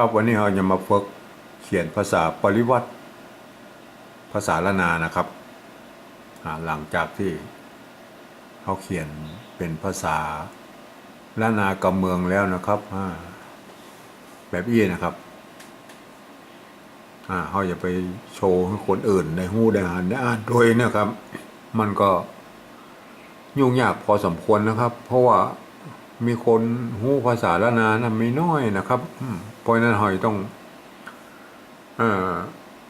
ครับวันนี้เราจะมาฝึกเขียนภาษาปริวัติ ภาษาละนานะครับ หลังจากที่เขาเขียนเป็นภาษาละนากำเมืองแล้วนะครับแบบอี้นะครับอ่าเขาจะไปโชว์ให้คนอื่นได้หู้ได้อ่านได้อ่านด้วยนะครับ มันก็ยุ่งยากพอสมควรนะครับ เพราะว่า มีคนหู้ภาษาละนานะไม่น้อยนะครับอืมเพราะนั้นหอยต้องเอ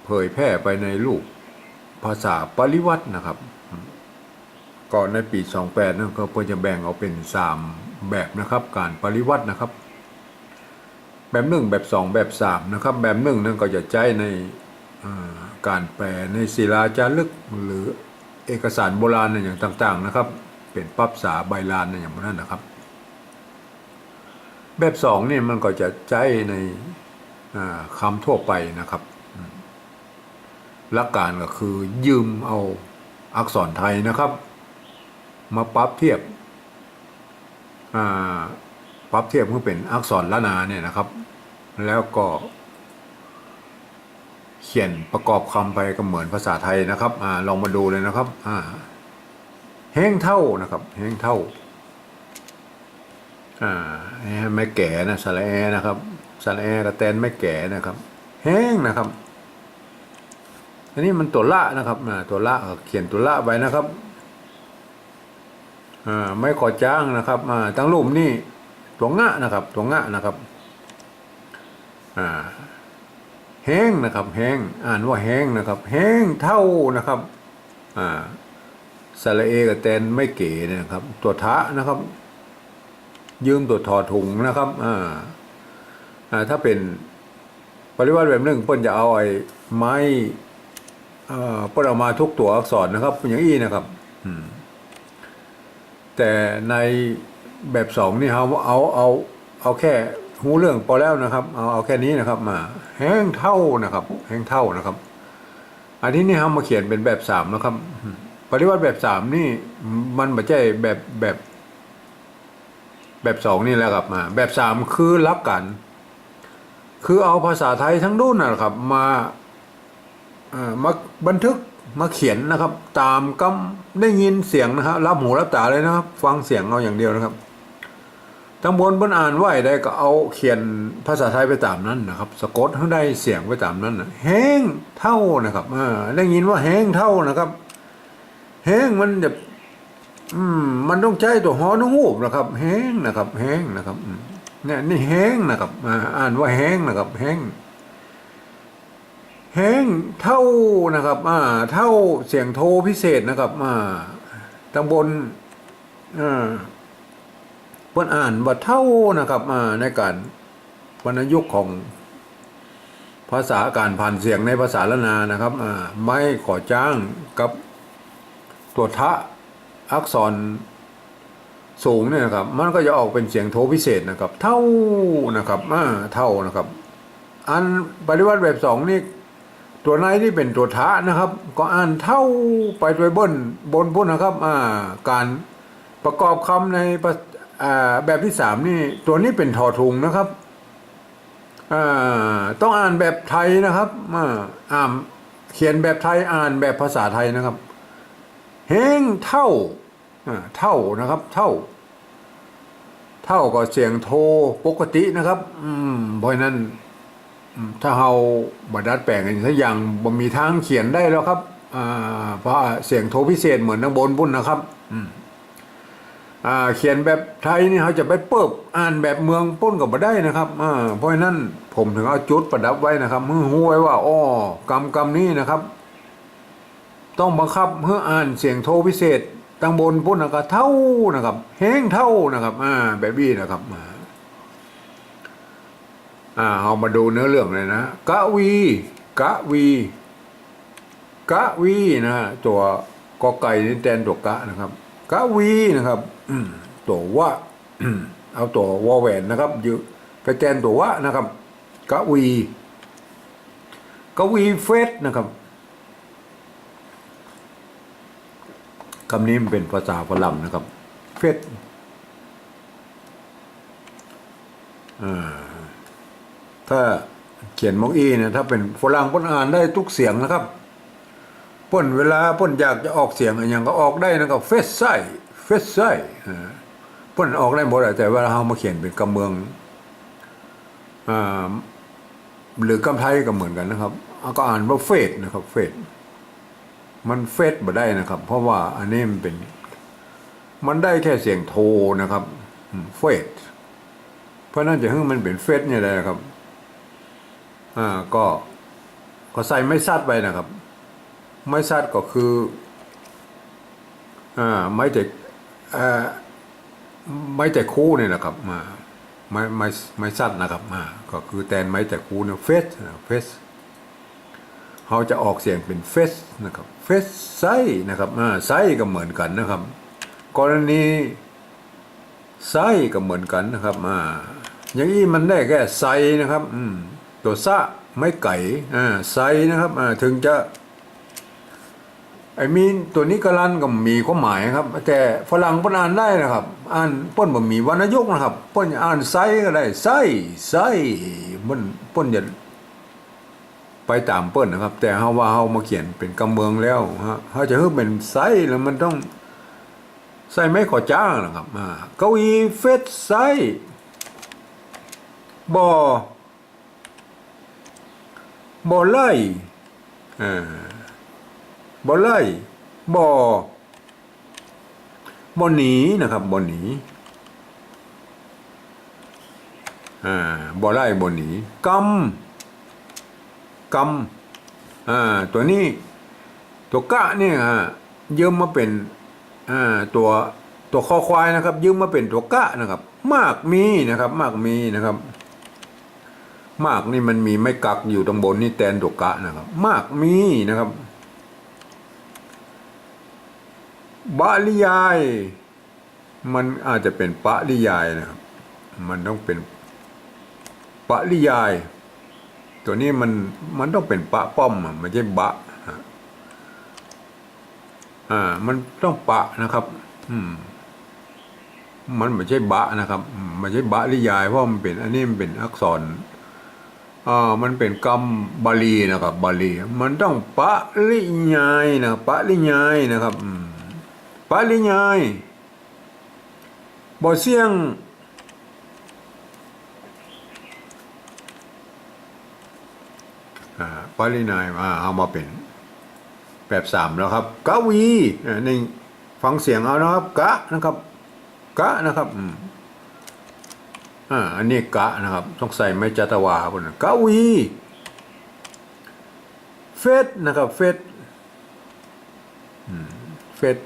เผยแพร่ไปในรูปภาษาปริวัตินะครับ ก่อนในปี 28นั่นก็เพื่อจะแบ่งเอาเป็น 3 แบบนะครับ การปริวัตินะครับ แบบหนึ่งแบบสองแบบสามนะครับ แบบหนึ่งนั่นก็จะใช้ในการแปลในศิลาจารึกหรือเอกสารโบราณอย่างต่างๆนะครับ เป็นปั๊บษาใบลานอย่างนั้นนะครับ แบบสองนี่มันก็จะใช้ในคำทั่วไปนะครับหลักการก็คือยืมเอาอักษรไทยนะครับ มาปรับเทียบปรับเทียบเพื่อเป็นอักษรละนาเนี่ยนะครับ แล้วก็เขียนประกอบคำไปก็เหมือนภาษาไทยนะครับอลองมาดูเลยนะครับแห้งเท่านะครับแห้งเท่า อ่าไม่แก่นะสระแอนะครับสระแอกระแตนไม่แก่นะครับ แห้งนะครับอันนี้มันตัวละนะครับตัวละเขียนตัวละไว้นะครับอ่าไม่ขอจ้างนะครับอ่าตั้งรูปนี่ตัวงะนะครับ ตัวงะนะครับอ่าแห้งนะครับแห้งอ่านว่าแห้งนะครับ แห้งเท่านะครับอ่าสระเอกระแตนไม่เก๋เนี่นะครับ ตัวทะนะครับ ยืมตัวถอดถุงนะครับอ่าอ่าถ้าเป็นปริวัติแบบหนึ่งเปิ้นจะเอาไอ้ไม้เอ่อเปิ้นเอามาทุกตัวอักษรนะครับอย่างอี้นะครับอืมแต่ในแบบสองนี่เขาเอาเอาเอาแค่หูเรื่องพอแล้วนะครับ เอาเอาแค่นี้นะครับ มา แห้งเท่านะครับ แห้งเท่านะครับ อันนี้นี่เขามาเขียนเป็นแบบสามนะครับ ปริวัติแบบสามนี่ มันไม่ใช่แบบแบบ แบบสองนี่แหละครับมาแบบสามคือรักกัน คือเอาภาษาไทยทั้งดุนนะครับ มาเอ่อมาบันทึกมาเขียนนะครับ ตามกำได้ยินเสียงนะครับรับหูรับตาเลยนะครับ ฟังเสียงเอาอย่างเดียวนะครับทั้งบนบนอ่านไหวได้ก็เอาเขียนภาษาไทยไปตามนั้นนะครับ สะกดให้ได้เสียงไปตามนั้นนะแห้งเท่านะครับอ่าได้ยินว่าแห้งเท่านะครับแห้งมันจะ อืม มันต้องใช้ตัวหอนหูบนะครับ แห้งนะครับ แห้งนะครับเนี่ยนี่แห้งนะครับอ่านว่าแห้งนะครับ แห้งแห้งเท่านะครับ อ่า เท่าเสียงโทพิเศษนะครับ อ่าตำบลอ่าเพิ่นอ่านว่าเท่านะครับ อ่าในการวรรณยุกต์ของภาษาการผ่านเสียงในภาษาละนานะครับ อ่า ไม่ขอจ้างกับตัวทะ อักษรสูงเนี่ยนะครับ มันก็จะออกเป็นเสียงโทพิเศษนะครับ เท่านะครับอ่าเท่านะครับ อันปฏิวัติแบบสองนี่ตัวในที่เป็นตัวทะนะครับ ก็อ่านเท่าไปโดยบนบนพุ่นนะครับอ่าการประกอบคำในอ่าแบบที่สามนี่ตัวนี้เป็นทอทุงนะครับอ่าต้องอ่านแบบไทยนะครับอ่าอ่านเขียนแบบไทยอ่านแบบภาษาไทยนะครับ เฮงเท่าเท่านะครับ เท่า เท่ากับเสียงโทปกตินะครับ อืมเพราะนั้น ถ้าเราบัดัดแปลงกันสักอย่างบ่มีทางเขียนได้แล้วครับอ่าเพราะเสียงโทพิเศษเหมือนทางบนบุญนะครับอืมอ่าเขียนแบบไทยนี่เขาจะไปเปิบอ่านแบบเมืองป้นกับบ่ได้นะครับอ่าเพราะฉะนั้นผมถึงเอาจุดประดับไว้นะครับเพื่อหูไว้ว่าอ้อกรรมกรรมนี้นะครับ ต้องบังคับเพื่ออ่านเสียงโทรพิเศษตั้งบนพุ่นนะครับเท่านะครับแห้งเท่านะครับ อ่าแบบนี้นะครับอ่าเอามาดูเนื้อเรื่องเลยนะกะวีกะวีกะวีนะตัวกอไก่นี่แทนตัวกะนะครับกะวีนะครับอืตัววะเอาตัววอแหวนนะครับยืไปแทนตัววะนะครับกะวีกะวีเฟสนะครับ คำนี้มันเป็นภาษาฝรั่งนะครับเฟสถ้าเขียนมอกอีเนี่ยถ้าเป็นฝรั่งพ่นอ่านได้ทุกเสียงนะครับพ่นเวลาพ่นอยากจะออกเสียงอะไรอย่างก็ออกได้นะครับเฟสไซเฟสไซพ่นออกได้หมดแต่เวลาเรามาเขียนเป็นกำเมืองอหรือกำไทยก็เหมือนกันนะครับก็อ่านว่าเฟสนะครับเฟส มันเฟสบ่ได้นะครับ เพราะว่าอันนี้มันเป็น มันได้แค่เสียงโทนะครับเฟสเพราะนั่นจะให้มันเป็นเฟสเนี่ยเลยนะครับ อ่าก็ ก็ใส่ไม้ซัดไปนะครับ ไม้ซัดก็คือ อ่าไม้แต่อ่าไม้แต่คู่เนี่ยนะครับมาไม้ไม้ไม้ซัดนะครับมาก็คือแตนไม้แต่คู่เนี่ยเฟสเฟสเขาจะออกเสียงเป็นเฟสนะครับ เฟสไซนะครับไซก็เหมือนกันนะครับ กรณีไซก็เหมือนกันนะครับอ่าอย่างนี้มันได้แค่ไซนะครับอืมตัวซะไม่ไก่อ่าไซนะครับอ่าถึงจะไอ้มีนตัวนี้กลันก็มีความหมายครับ แต่ฝรั่งเพิ่นอ่านได้นะครับ อ่านเพิ่นบ่มีวรรณยุกนะครับเพิ่นอ่านไซก็ได้ไซไซมันเพิ่นจะ ไปตามเพิ่นนะครับ แต่เฮาว่าเฮามาเขียนเป็นกำเมืองแล้วฮะเฮาจะให้เป็นไซแล้วมันต้องใส่ไม้ขอจ้างนะครับอ่าเก้าอี้เฟสไซบอบอไล่อ่าบอไล่บอบอหนีนะครับบอหนีอ่าบอไล่บอหนีกำ กำอ่าตัวนี้ ตัวกะเนี่ยฮะยืมมาเป็นอ่าตัวตัวคอควายนะครับ ยืมมาเป็นตัวกะนะครับ มากมีนะครับ มากมีนะครับ มากนี่มันมีไม่กักอยู่ตรงบนนี่แตนตัวกะนะครับ มากมีนะครับบาลิยาย มันอาจจะเป็นปะลิยายนะครับ มันต้องเป็นปะลิยาย ตัวนี้มันมันต้องเป็นปะป้อมอะไม่ใช่บะอ่า มันต้องปะนะครับ อืม มันไม่ใช่บะนะครับไม่ใช่บะลิยายเพราะมันเป็น อันนี้มันเป็นอักษรอ่ามันเป็นกรรมบาลีนะครับ บาลี มันต้องปะลิยายนะปะลิยายนะครับปะลิยายบ่เสียง อ่า ปะลิยายมาเอามาเป็นแบบสามแล้วครับกะวีนี่ฟังเสียงเอานะครับกะนะครับกะนะครับอ่าอันนี้กะนะครับต้องใส่ไม้จัตวาบนกะวีเฟสนะครับเฟสเฟส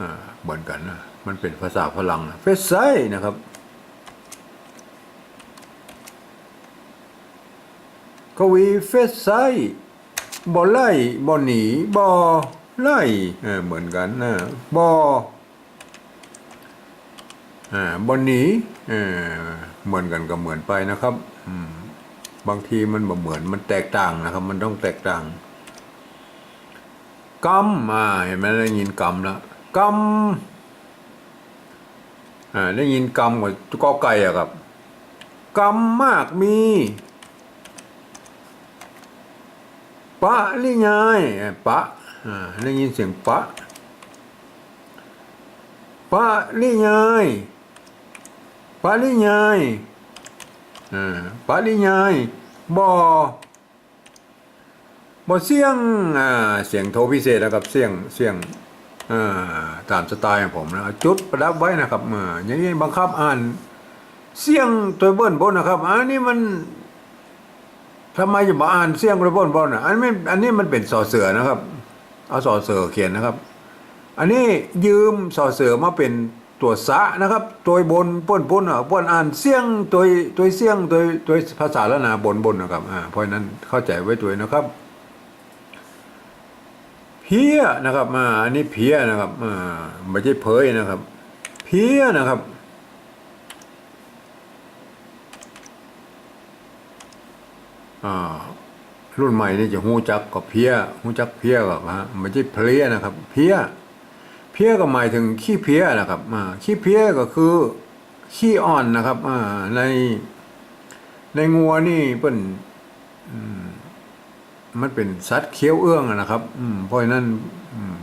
อ่าเหมือนกันนะมันเป็นภาษาฝรั่งนะเฟสไซนะครับ กวีเฟสไซบ่ไล่บ่หนีบ่ไล่เออเหมือนกันนะบ่อ่าบ่หนีเออเหมือนกันก็เหมือนไปนะครับบางทีมันบ่เหมือนมันแตกต่างนะครับ มันต้องแตกต่างกำอ่าเห็นไหมได้ยินกำแล้วกำอ่าได้ยินกำกับกอไก่อะครับกำมากมี ปะลิยายปะอ่าได้ยินเสียงปะปะลิยายปะลิยายอ่าปะลิยายบอบอเสียงอ่าเสียงโทพิเศษนะครับเสียงเสียงอ่าตามสไตล์ของผมนะจุดประดับไว้นะครับอ่าอย่างนี้บังคับอ่าน เสียงตัวเบิ้ลบนนะครับ อันนี้มัน ทำไมจะมาอ่านเสียงระบนบนอะอันไม่อันนี้มันเป็นสอเสือนะครับ เอาสอเสือเขียนนะครับ อันนี้ยืมสอเสือมาเป็นตัวสะนะครับ ตัวบนป้นป้นอะป้นอ่านเสียงตัวตัวเสียงตัวตัวภาษาละนาบนบนนะครับอ่าเพราะนั้นเข้าใจไว้ตัวนะครับ เพี้ยนะครับอ่าอันนี้เพี้ยนะครับอ่าไม่ใช่เพยนะครับ เพี้ยนะครับ อ่า รุ่นใหม่นี่จะหูจักกับเพี้ยหูจักเพี้ยกับฮะไม่ใช่เพลี้ยนะครับ เพี้ย เพี้ยก็หมายถึงขี้เพี้ยนะครับขี้เพี้ยก็คือขี้อ่อนนะครับอในในงัวนี่เปิ้นมันเป็นสัตว์เคี้ยวเอื้องอะนะครับอืเพราะนั้น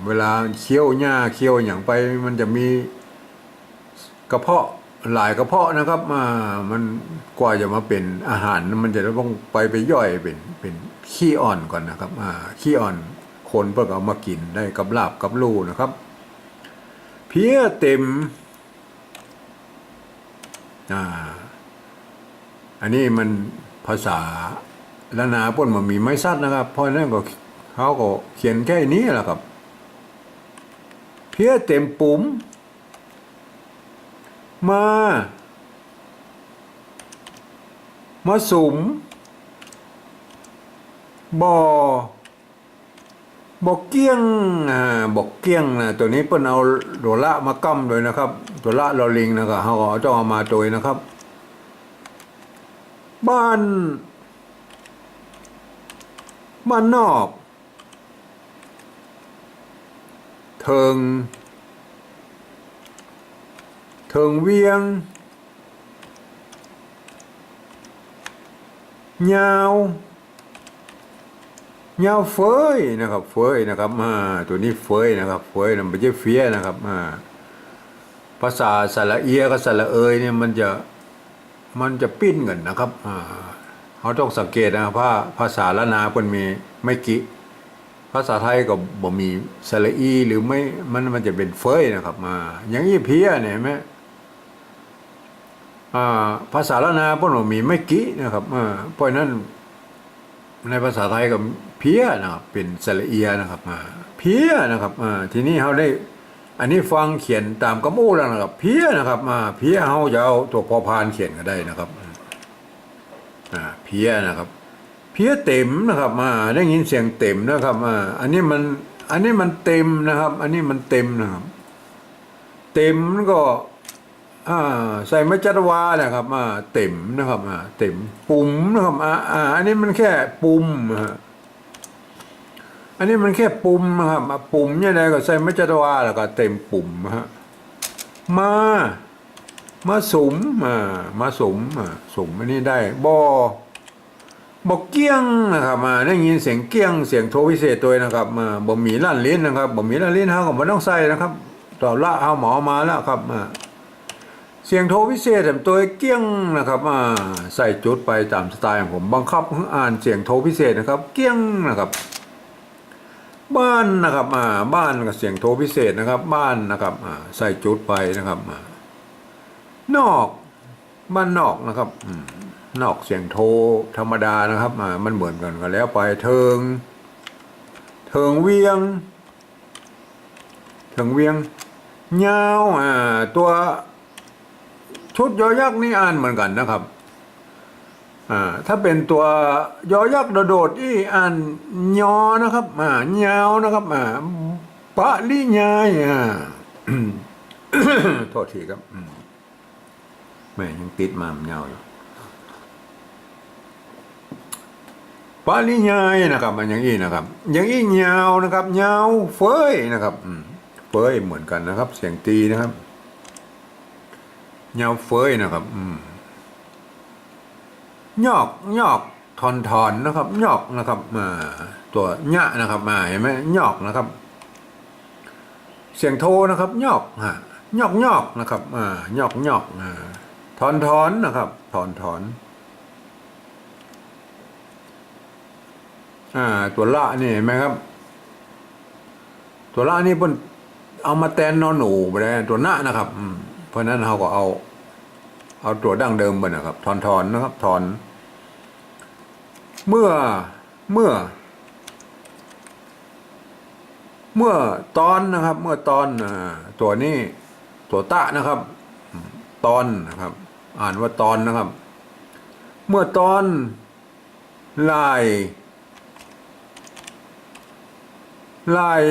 เวลาเคี้ยวหญ้าเคี้ยวอย่างไป มันจะมีกระเพาะ หลายกระเพาะนะครับอ่ามันกว่าจะมาเป็นอาหารมันจะต้องไปไปย่อยเป็นเป็นขี้อ่อนก่อนนะครับอ่าขี้อ่อนคนเพิ่งเอามากินได้กับลาบกับลูนะครับ เพี้ยเต็มอ่าอันนี้มันภาษาละนาป่นมันมีไม้ซัดนะครับ เพราะนั้นก็เขาก็เขียนแค่นี้แหละครับ เพี้ยเต็มปุ๋ม มา มาสุมบ่อบอกเกี้ยงอ่าบอกเกี้ยงนะตัวนี้เปิ้นเอาโดละมากั้มเลยนะครับ ตัวละลอลิงนะครับเขาก็ต้องเอามาตัวนะครับ บ้าน บ้านนอก เทิง เทิงเวียงยาวยาวเฟยนะครับ เฟยนะครับอ่าตัวนี้เฟยนะครับ เฟยนะไม่ใช่เฟียนะครับอ่าภาษาสระเอียกับสระเอยเนี่ยมันจะมันจะปิ้นกันนะครับอ่าเขาต้องสังเกตนะครับว่าภาษาละนาเพิ่นมีไม่กี่ภาษาไทยก็บ่มีสระอีหรือไม่มันมันจะเป็นเฟยนะครับมาอย่างนี้เพี้ยเนี่ยไหม ภาษาละนาเพิ่นบ่มีไม่กี่นะครับเพราะนั้นในภาษาไทยก็เพี้ยนะครับเป็นสระเอียนะครับเพี้ยนะครับทีนี้เขาได้อันนี้ฟังเขียนตามกระมูแล้วนะครับ เพี้ยนะครับเพี้ยเขาจะเอาตัวพอพานเขียนก็ได้นะครับเพี้ยนะครับ เพี้ยเต็มนะครับมาได้ยินเสียงเต็มนะครับอันนี้มันอันนี้มันเต็มนะครับ อันนี้มันเต็มนะครับ เต็มก็ อ่าใส่ไม่จัดวานะครับอ่าเต็มนะครับอ่าเต็มปุ่มนะครับอ่าอ่าอันนี้มันแค่ปุ่มนะฮะอันนี้มันแค่ปุ่มนะครับปุ่มเนี่ยใดก็ใส่ไม่จัดวาแล้วก็เต็มปุ่มฮะมามาสมอ่ามาสมอ่าสมอันนี้ได้บอบอกเกี้ยงนะครับมาได้ยินเสียงเกี้ยงเสียงโทพิเศษตัวนะครับมาบ่มีลั่นลิ้นนะครับบ่มีลั่นลิ้นเฮาก็บ่ต้องใส่นะครับต่อละเฮาหมอมาแล้วครับมา เสียงโทรพิเศษแต่ตัวเกี้ยงนะครับมาใส่จุดไปตามสไตล์ของผมบังคับอ่านเสียงโทรพิเศษนะครับ เกี้ยงนะครับ บ้านนะครับอ่าบ้านกับเสียงโทรพิเศษนะครับ บ้านนะครับอ่าใส่จุดไปนะครับอ่านอกบ้านนอกนะครับอืนอกเสียงโทรธรรมดานะครับอ่ามันเหมือนกันกันแล้วไปเทิง เทิงเวียง เทิงเวียงยาอ่าตัว ชุดยอยักษ์นี่อ่านเหมือนกันนะครับอ่าถ้าเป็นตัวยอยักษ์โดดๆที่อ่านยอนะครับอ่ายาวนะครับอ่าปะลิยายอ่าโทษทีครับแม่ยังติดมามนยาวอยู่ปาลิยายนะครับ มันอย่างอี้นะครับ อย่างอี้ยาวนะครับยาวเฟยนะครับเฟยเหมือนกันนะครับ เสียงตีนะครับ ยาวเฟยนะครับ อืมยอกยอกทอนทอนนะครับยอกนะครับมาตัวญะนะครับ มาเห็นไหมยอกนะครับ เสียงโทนะครับยอกฮะยอกยอกนะครับอ่ายอกยอกอ่าถอนถอนนะครับ ถอนถอนอ่าตัวละนี่เห็นไหมครับ ตัวละนี่เพิ่นเอามาแตนนอนหนูไปเลยตัวหน้านะครับ อืม ราะนั้นเราก็เอา เอาตัวดั้งเดิมไปนะครับถอนถอนนะครับถอน เมื่อเมื่อ เมื่อตอนนะครับ เมื่อตอนตัวนี้ตัวตะนะครับ ตอนนะครับ อ่านว่าตอนนะครับ เมื่อตอนลายลาย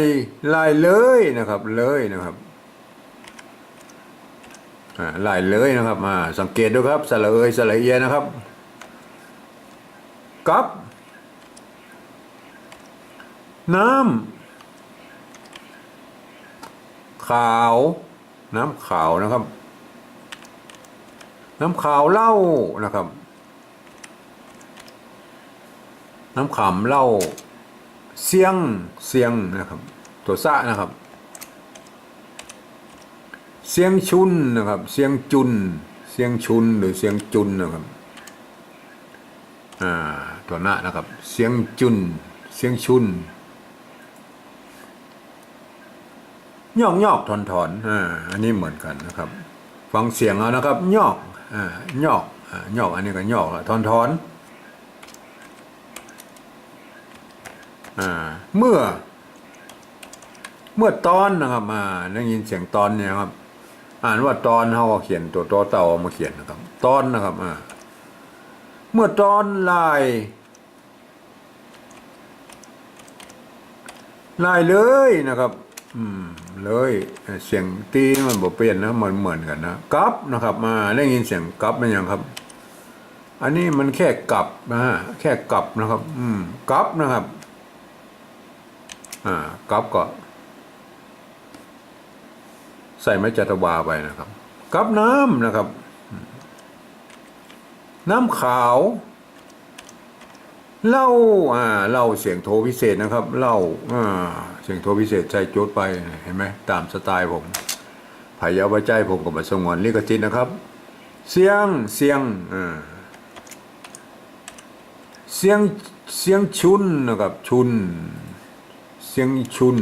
ลายเลยนะครับ เลยนะครับ อ่าลายเลยนะครับมาสังเกตดูครับสระเอยสระเอียนะครับกับน้ำขาว น้ำขาวนะครับ น้ำขาวเล้านะครับ น้ำขำเล้าเสียงเสียงนะครับ ตัวซะนะครับ เสียงชุนนะครับ เสียงจุน เสียงชุนหรือเสียงจุนนะครับอ่าตัวหน้านะครับ เสียงจุน เสียงชุนยอกยอกถอนถอนอ่าอันนี้เหมือนกันนะครับ ฟังเสียงเอานะครับยอกอ่ายอกอ่ายอกอันนี้ก็ยอกถอนถอนอ่าเมื่อ เมื่อตอนนะครับอ่าได้ยินเสียงตอนเนี่ยครับ อ่านว่าตอนเขาก็เขียนตัวตอเต่ามาเขียนนะครับ ตอนนะครับอ่าเมื่อตอนลายลายเลยนะครับ อืม เลยเสียงตีมันบ่เปลี่ยนนะมันเหมือนกันนะกับนะครับมาได้ยินเสียงกับเป็นยังครับ อันนี้มันแค่กลับนะแค่กลับนะครับ อืมกับนะครับ อ่ากับก็ ใส่ไม้จัตวาไปนะครับ กับน้ำนะครับ น้ำขาวเล้าอ่าเล้าเสียงโทพิเศษนะครับเล้าอ่าเสียงโทพิเศษใส่โจทย์ไปเห็นไหมตามสไตล์ผมพายาไว้ใจผมกับมาสงวนลิขจิตนะครับ เสียงเสียงอ่าเสียงเสียงชุนนะครับชุน เสียงชุน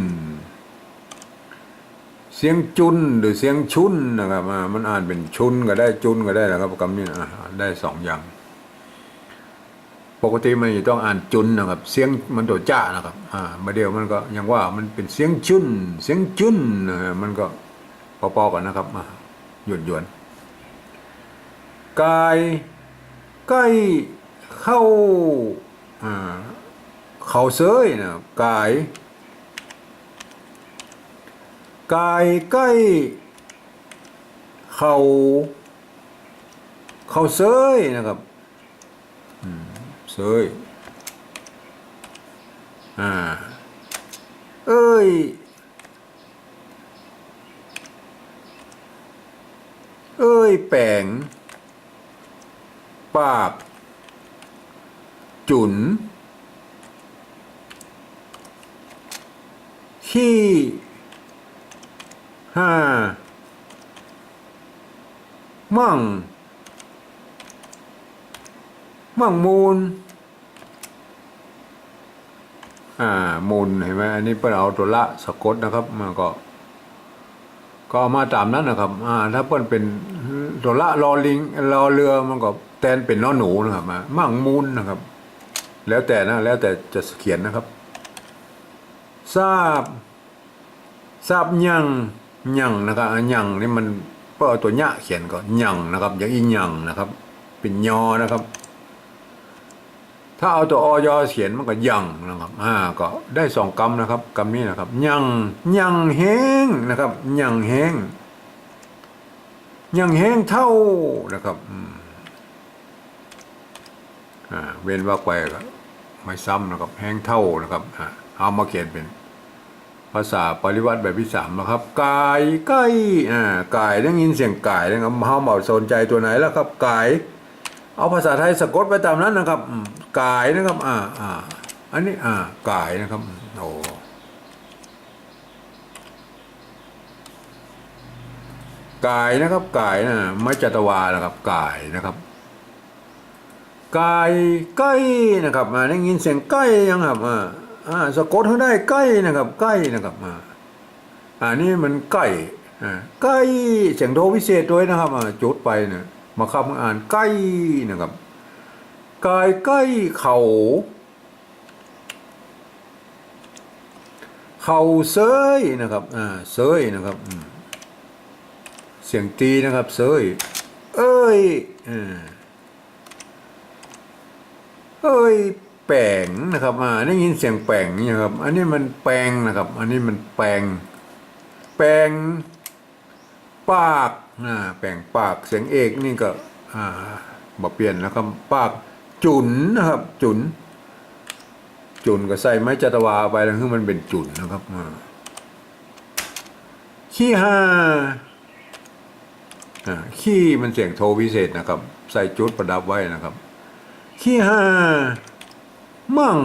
สียงจุนหรือเสียงชุนนะครับอ่ามันอ่านเป็นชุนก็ได้จุนก็ได้นะครับคำนี้ได้สองอย่าง ปกติมันจะต้องอ่านจุนนะครับ เสียงมันตัวจ้านะครับ อ่ามาเดียวมันก็ยังว่ามันเป็นเสียงชุน เสียงจุนนะมันก็พอๆกันนะครับอ่าหยวนหยวนกายใกล้เข้าอ่าเข้าเซยนะกาย กายใกล้ เขาเขาเซยนะครับเซยอ่า เอ้ย เอ้ย แปงปาก จุนขี้ ห้ามั่งมั่งมูล อ่า มูลเห็นไหมอันนี้เปิ้นเอาตัวละสะกดนะครับมาก็ ก็เอามาตามนั้นนะครับ อ่า ถ้าเปิ้นเป็นตัวละรอลิงรอเรือมันก็แทนเป็นน้อหนูนะครับมามั่งมูลนะครับ แล้วแต่นะแล้วแต่จะเขียนนะครับ ทราบ ทราบยัง ยังนะครับยังนี่มันเพื่อเอาตัวญะเขียนก็ยังนะครับอย่างอียังนะครับ เป็นยอนะครับ ถ้าเอาตัวอยอเขียนมันก็ยังนะครับอ่าก็ได้สองกรรมนะครับกรรมนี้นะครับยังยังแห้งนะครับยังแห้งยังแห้งเท่านะครับอ่าเว้นว่าไปก็ไม่ซ้ำนะครับ แห้งเท่านะครับอ่าเอามาเขียนเป็น ภาษาปริวัติแบบที่สามนะครับกายใกล้อ่ากายได้ยินเสียงกายนะครับเฮาเบาสนใจตัวไหนแล้วครับกาย เอาภาษาไทยสะกดไปตามนั้นนะครับอืมกายนะครับ อ่าอ่าอันนี้อ่ากายนะครับโอ้กายนะครับกายนะไม่จัตวานะครับกายนะครับกายใกล้นะครับอ่าได้ยินเสียงใกล้ยังครับอ่า อ่าสะกดให้ได้ใกล้นะครับใกล้นะครับอ่าอันนี้มันใกล้อ่าใกล้เสียงโทพิเศษด้วยนะครับอ่าจุดไปเนี่ยมาคำอ่านใกล้นะครับกายใกล้เขา เขาเซยนะครับอ่าเซยนะครับเสียงตีนะครับเซยเอ้ยอ่าเอ้ย แปลงนะครับอ่าได้ยินเสียงแปลงนี่ครับ อันนี้มันแปลงนะครับ อันนี้มันแปลงแปลงปากอ่าแปลงปากเสียงเอกนี่ก็อ่าบ่เปลี่ยนแล้วครับ ปากจุนนะครับ จุน จุนก็ใส่ไม้จัตวาไปแล้วคือมันเป็นจุนนะครับอ่าขี้ห้าอ่าขี้มันเสียงโทพิเศษนะครับ ใส่จุดประดับไว้นะครับ ขี้ห้า มั่ง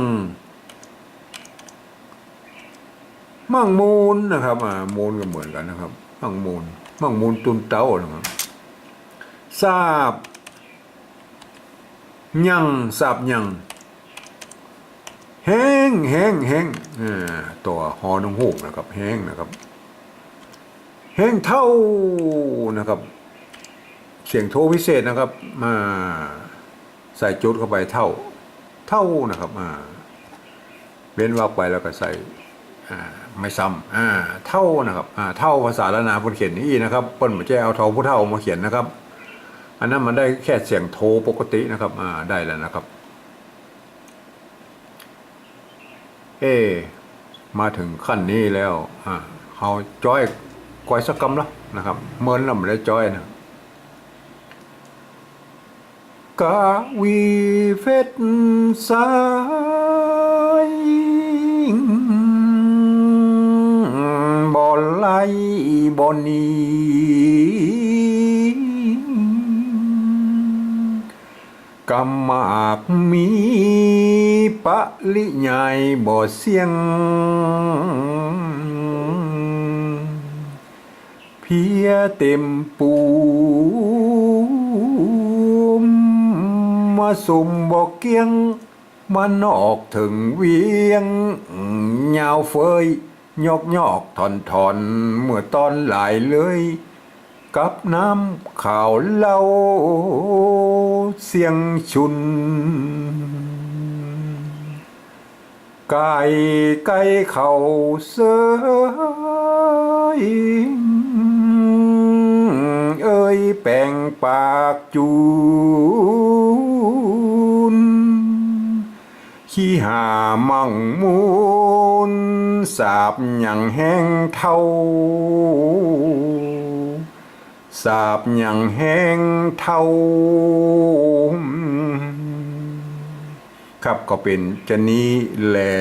มั่งมูลนะครับอ่ามูลก็เหมือนกันนะครับ มั่งมูล มั่งมูลตุนเต้านะครับทราบยังทราบยังแห้งแห้งแห้งตัวหอนงหูกนะครับแห้งนะครับแห้งเท่านะครับ เสียงโทพิเศษนะครับมาใส่จุดเข้าไปเท่า เท่านะครับอ่าเว้นว่าไปแล้วก็ใส่อ่าไม่ซ้ำอ่าเท่านะครับอ่าเท่าภาษาละนาเพิ่นเขียนนี่นะครับเปิ้นบ่ใช่เอาเท่าผู้เท่ามาเขียนนะครับ อันนั้นมันได้แค่เสียงโทปกตินะครับอ่าได้แล้วนะครับ เอ มาถึงขั้นนี้แล้วอ่าเฮาจ้อยก้อยสักกำละนะครับเมินแล้วไม่ได้จ้อยนะ กะวีเฟตสายบอลไลบอนีกำมากมีปะลิใหญ่บ่เสียง เพียเต็มปู มาสุ่มบอกเกียง มันออกถึงเวียงยาวเฟยยอกยอกทอนทอนเมื่อตอนหลายเลยกับน้ำข่าวเล่าเสียงชุน ไก่ไก่เข่าเสยเอ้ยแป่งปากจู ขี้หามั่งมูลสาบหยังแห้งเท่าสาบหยังแห้งเท่า ครับก็เป็นจะนี้แหละ